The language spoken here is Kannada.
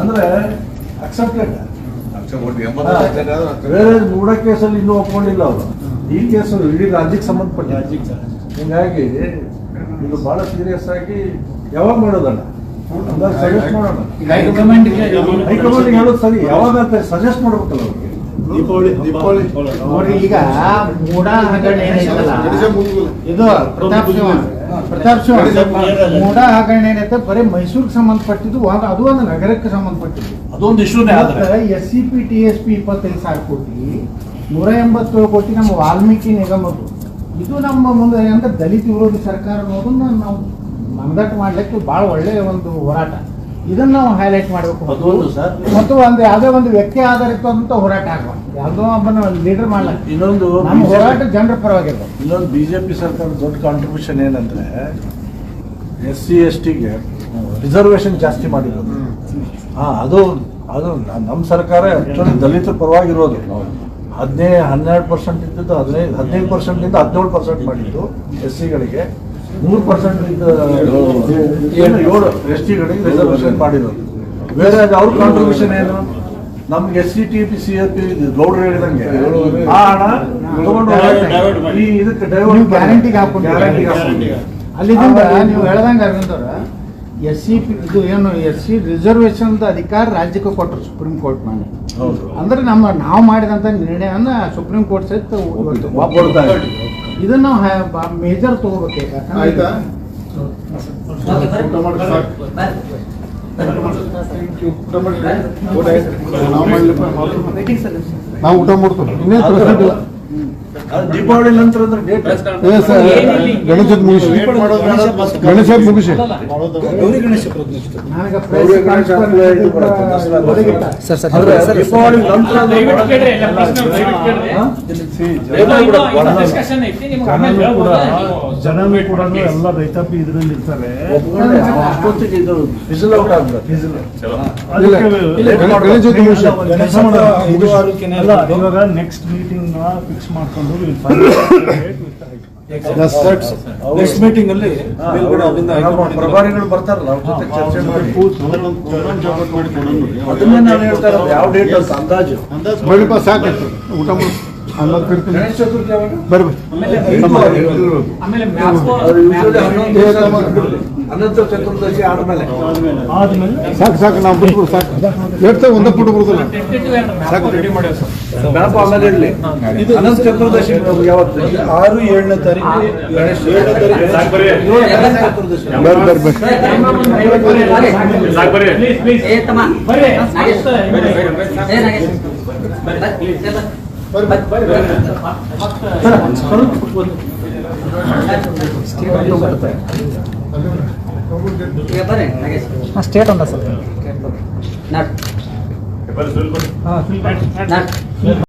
ಅಂದ್ರೆ ಅಕ್ಸೆಪ್ಟೆಡ್. ಬೇರೆ ಮೂಡ ಕೇಸಲ್ಲಿ ಇನ್ನೂ ಒಪ್ಕೊಂಡಿಲ್ಲ ಅವರು. ಈ ಕೇಸು ಇಡೀ ರಾಜ್ಯಕ್ಕೆ ಸಂಬಂಧಪಟ್ಟ ಹಿಂಗಾಗಿ ಇದು ಬಹಳ ಸೀರಿಯಸ್ ಆಗಿ ಯಾವಾಗ ಮಾಡೋದಲ್ಲ? ಸಜೆಸ್ಟ್ ಮಾಡೋಣ. ಹೈಕಮಾಂಡ್ಗೆ ಹೇಳೋದು ಸರಿ. ಯಾವಾಗ ಅಂತ ಸಜೆಸ್ಟ್ ಮಾಡ್ಬೇಕಲ್ಲ ಅವ್ರಿಗೆ? ದೀಪಾವಳಿ ದೀಪಾವಳಿ. ನೋಡಿ ಈಗ ಮೂಡ ಹಗರಣ ಮುಂದ್ಗಡೆ. ಇದು ಪ್ರತಾಪ್ ಸಿಂಹ. ಪ್ರತಾಪ್ ಮೋಡ ಹಗರಣ ಏನೈತೆ? ಬರೀ ಮೈಸೂರಿಗೆ ಸಂಬಂಧಪಟ್ಟಿದ್ದು ಅದು ಒಂದು ನಗರಕ್ಕೆ ಸಂಬಂಧಪಟ್ಟಿದ್ದು. ಅದೊಂದು ಇಶ್ಯೂನೇ ಆದ್ರೆ. S C P T S P ಇಪ್ಪತ್ತೈದು ಸಾವಿರ ಕೋಟಿ ನೂರ ಎಂಬತ್ತೇಳು ಕೋಟಿ ನಮ್ಮ ವಾಲ್ಮೀಕಿ ನಿಗಮದ್ದು ಇದು ನಮ್ಮ ಮುಂದೆ ಅಂತ ದಲಿತ ವಿರೋಧಿ ಸರ್ಕಾರ ಅನ್ನೋದನ್ನ ನಾವು ಮನದಟ್ಟು ಮಾಡ್ಲಿಕ್ಕೆ ಬಹಳ ಒಳ್ಳೆಯ ಒಂದು ಹೋರಾಟ. ಇದನ್ನ ನಾವು ಹೈಲೈಟ್ ಮಾಡಬೇಕು. ಮತ್ತು ಒಂದು ಯಾವುದೇ ಒಂದು ವ್ಯಕ್ತಿ ಆಧಾರಿತ ಹೋರಾಟ ಆಗಬಾರ್ದು ಯಾವುದೋ ಒಬ್ಬನ ಲೀಡರ್ ಮಾಡ್ಲಾ ಇನ್ನೊಂದು ನಮ್ಮ ಹೋರಾಟ ಜನರ ಪರವಾಗಿರ್ಬೋದು ಇನ್ನೊಂದು ಬಿಜೆಪಿ ಸರ್ಕಾರ ದೊಡ್ಡ ಕಾಂಟ್ರಿಬ್ಯೂಷನ್ ಏನಂದ್ರೆ ಎಸ್ ಸಿ ಎಸ್ ಟಿಗೆ ರಿಸರ್ವೇಶನ್ ಜಾಸ್ತಿ ಮಾಡಿರೋದು. ಹಾ ಅದು ಅದು ನಮ್ಮ ಸರ್ಕಾರ ಆಕ್ಚುಲಿ ದಲಿತರ ಪರವಾಗಿರೋದು. ಹದಿನೈದು ಹನ್ನೆರಡು ಪರ್ಸೆಂಟ್ ಇದ್ದಿದ್ದು ಹದಿನೈದು ಹದಿನೈದು ಪರ್ಸೆಂಟ್ ಇಂದ ಹದಿನೇಳು ಪರ್ಸೆಂಟ್ ಮಾಡಿದ್ದು ಎಸ್ ಸಿಗಳಿಗೆ ಮೂರು ಪರ್ಸೆಂಟ್ ಏಳು ಎಸ್ ಟಿಗಳಿಗೆ ರಿಸರ್ವೇಶನ್ ಮಾಡಿದ್ರು ಬೇರೆ ಅವ್ರ ಕಾಂಟ್ರಿಬ್ಯೂಷನ್ ಏನು? ನಮ್ಗೆ S C T P C F P ಗೌಡ್ರು ಹೇಳಿದಂಗೆ ಆ ಹಣ ತಗೊಂಡು ಈ ಇದಕ್ಕೆ ನೀವು ಡೈವರ್ಟ್ ಗ್ಯಾರಂಟಿಗೆ ಹಾಕೊಂಡು ಗ್ಯಾರಂಟಿಗೆ ಹಾಕೊಂಡು ಅಲ್ಲಿಂದ ನೀವು ಹೇಳ್ದಂಗೆ ಅರವಿಂದ್ ಅವ್ರ ಎಸ್ ಸಿ ಪಿ ಇದು ಏನು ಎಸ್ ಸಿ ರಿಸರ್ವೇಶನ್ ಅಧಿಕಾರ ರಾಜ್ಯಕ್ಕೆ ಕೊಟ್ಟರು ಸುಪ್ರೀಂ ಕೋರ್ಟ್ ಮಾಡಿ ಹೌದು. ಅಂದ್ರೆ ನಮ್ಮ ನಾವು ಮಾಡಿದಂತ ನಿರ್ಣಯನ ಸುಪ್ರೀಂ ಕೋರ್ಟ್ ಸಹಿತ. ಇದನ್ನ ನಾವು ಮೇಜರ್ ತಗೋಬೇಕು ಯಾಕಂದ್ರೆ ಆಯ್ತಾ. ನಾವು ಊಟ ಮಾಡ್ತೀವಿ. ಇನ್ನೇನು ದೀಪಾವಳಿ ನಂತರ ಗಣೇಶ ಮುಗಿಸಿ. ಗಣೇಶ ಮುಗಿಸಿ. ಗೌರಿ ಗಣೇಶ ದೀಪಾವಳಿ ನಂತರ. ಜನರು ಕೂಡ ಎಲ್ಲ ರೈತಾಪಿ ಇದರಲ್ಲಿ ಇರ್ತಾರೆ. ಇವಾಗ ನೆಕ್ಸ್ಟ್ ಮೀಟಿಂಗ್ನ ಫಿಕ್ಸ್ ಮಾಡ್ಕೊಂಡು ನೆಕ್ಸ್ಟ್ ಮೀಟಿಂಗ್ ಅಲ್ಲಿ ಪ್ರಭಾರಿಗಳು ಬರ್ತಾರಲ್ಲ ಅವ್ರ ಜೊತೆ ಚರ್ಚೆ ಮಾಡಿ. ಅದನ್ನೇ ನಾನು ಹೇಳ್ತಾ ಇರೋದು ಯಾವ ಡೇಟ್ ಅಂತ ಅಂದಾಜು. ಬಳಿಪ ಸಾಕಾಯ್ತು ಊಟ ಮಾಡಿ ಗಣೇಶ ಚತುರ್ಥಿ ಯಾವಾಗ. ಅನಂತ ಚತುರ್ದಶಿ ಆದ್ಮೇಲೆ ಆದ್ಮೇಲೆ ಸಾಕು ಸಾಕು ನಾವು ಬಿಟ್ಬಿಡು ಸಾಕು ಎಷ್ಟು ಒಂದೇ ಪುಟ್ಟು ಬರುದಿಲ್ಲ ಸಾಕು ರೆಡಿ ಮಾಡಿ. ಮ್ಯಾಪ್ ಆಮೇಲೆ ಇರ್ಲಿ ಅನಂತ ಚತುರ್ದಶಿ ಯಾವತ್ತು ಆರು ಏಳನೇ ತಾರೀಕು ಗಣೇಶ ಏಳನೇ ಚತುರ್ದಶಿ ಬರ್ರಿ ಬರ್ರಿ ಬರ್ರಿ ಬರ್ರಿ. ಸ್ಟೇಟ್ ಅಂತ ಸರ್ ನಾಟ್ ನಾಟ್